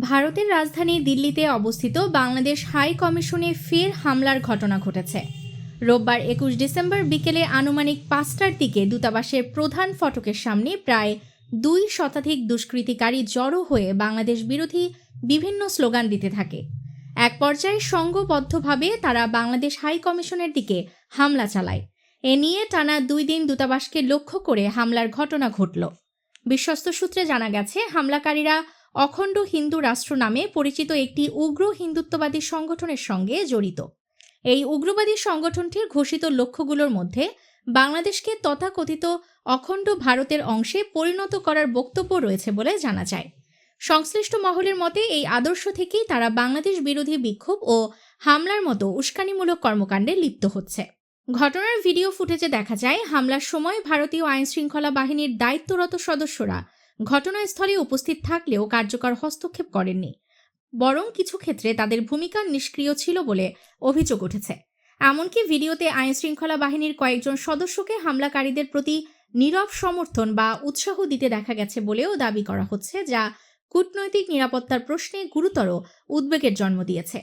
ভারতের রাজধানী দিল্লিতে অবস্থিত বাংলাদেশ হাই কমিশনে ফের হামলার ঘটনা ঘটেছে। রোববার একুশ ডিসেম্বর বিকেলে আনুমানিক পাঁচটার দিকে দূতাবাসের প্রধান ফটকের সামনে প্রায় দুই শতাধিক দুষ্কৃতিকারী জড়ো হয়ে বাংলাদেশ বিরোধী বিভিন্ন স্লোগান দিতে থাকে। এক পর্যায়ে সংঘবদ্ধভাবে তারা বাংলাদেশ হাই কমিশনের দিকে হামলা চালায়। এ নিয়ে টানা দুই দিন দূতাবাসকে লক্ষ্য করে হামলার ঘটনা ঘটল। বিশ্বস্ত সূত্রে জানা গেছে, হামলাকারীরা অখণ্ড হিন্দু রাষ্ট্র নামে পরিচিত একটি উগ্র হিন্দুত্ববাদী সংগঠনের সঙ্গে জড়িত। এই উগ্রবাদী সংগঠনটির ঘোষিত লক্ষ্যগুলোর মধ্যে বাংলাদেশকে তথাকথিত অখণ্ড ভারতের অংশে পরিণত করার বক্তব্য রয়েছে বলে জানা যায়। সংশ্লিষ্ট মহলের মতে, এই আদর্শ থেকেই তারা বাংলাদেশ বিরোধী বিক্ষোভ ও হামলার মতো উস্কানিমূলক কর্মকাণ্ডে লিপ্ত হচ্ছে। ঘটনার ভিডিও ফুটেজে দেখা যায়, হামলার সময় ভারতীয় আইনশৃঙ্খলা বাহিনীর দায়িত্বরত সদস্যরা ঘটনাস্থলে উপস্থিত থাকলেও কার্যকর হস্তক্ষেপ করেননি। বরং কিছু ক্ষেত্রে তাদের ভূমিকা নিষ্ক্রিয় ছিল বলে অভিযোগ উঠেছে। এমনকি ভিডিওতে আইনশৃঙ্খলা বাহিনীর কয়েকজন সদস্যকে হামলাকারীদের প্রতি নীরব সমর্থন বা উৎসাহ দিতে দেখা গেছে বলেও দাবি করা হচ্ছে, যা কূটনৈতিক নিরাপত্তার প্রশ্নে গুরুতর উদ্বেগের জন্ম দিয়েছে।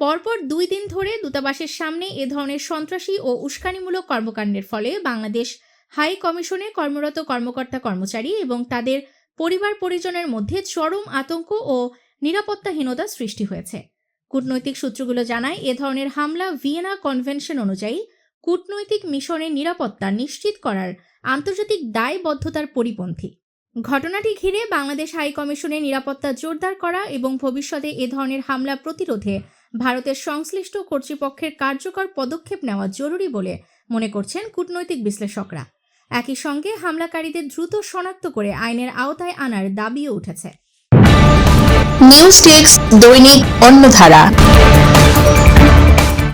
পরপর দুই দিন ধরে দূতাবাসের সামনে এ ধরনের সন্ত্রাসী ও উস্কানিমূলক কর্মকাণ্ডের ফলে বাংলাদেশ হাই কমিশনে কর্মরত কর্মকর্তা কর্মচারী এবং তাদের পরিবার পরিজনের মধ্যে চরম আতঙ্ক ও নিরাপত্তাহীনতা সৃষ্টি হয়েছে। কূটনৈতিক সূত্রগুলো জানায়, এ ধরনের হামলা ভিয়েনা কনভেনশন অনুযায়ী কূটনৈতিক মিশনের নিরাপত্তা নিশ্চিত করার আন্তর্জাতিক দায়বদ্ধতার পরিপন্থী। ঘটনাটি ঘিরে বাংলাদেশ হাই কমিশনের নিরাপত্তা জোরদার করা এবং ভবিষ্যতে এ ধরনের হামলা প্রতিরোধে ভারতের সংশ্লিষ্ট কর্তৃপক্ষের কার্যকর পদক্ষেপ নেওয়া জরুরি বলে মনে করছেন কূটনৈতিক বিশ্লেষকরা। একই সঙ্গে হামলাকারীদের দ্রুত শনাক্ত করে আইনের আওতায় আনার দাবিও উঠেছে। নিউজ ডেস্ক দৈনিক অন্যধারা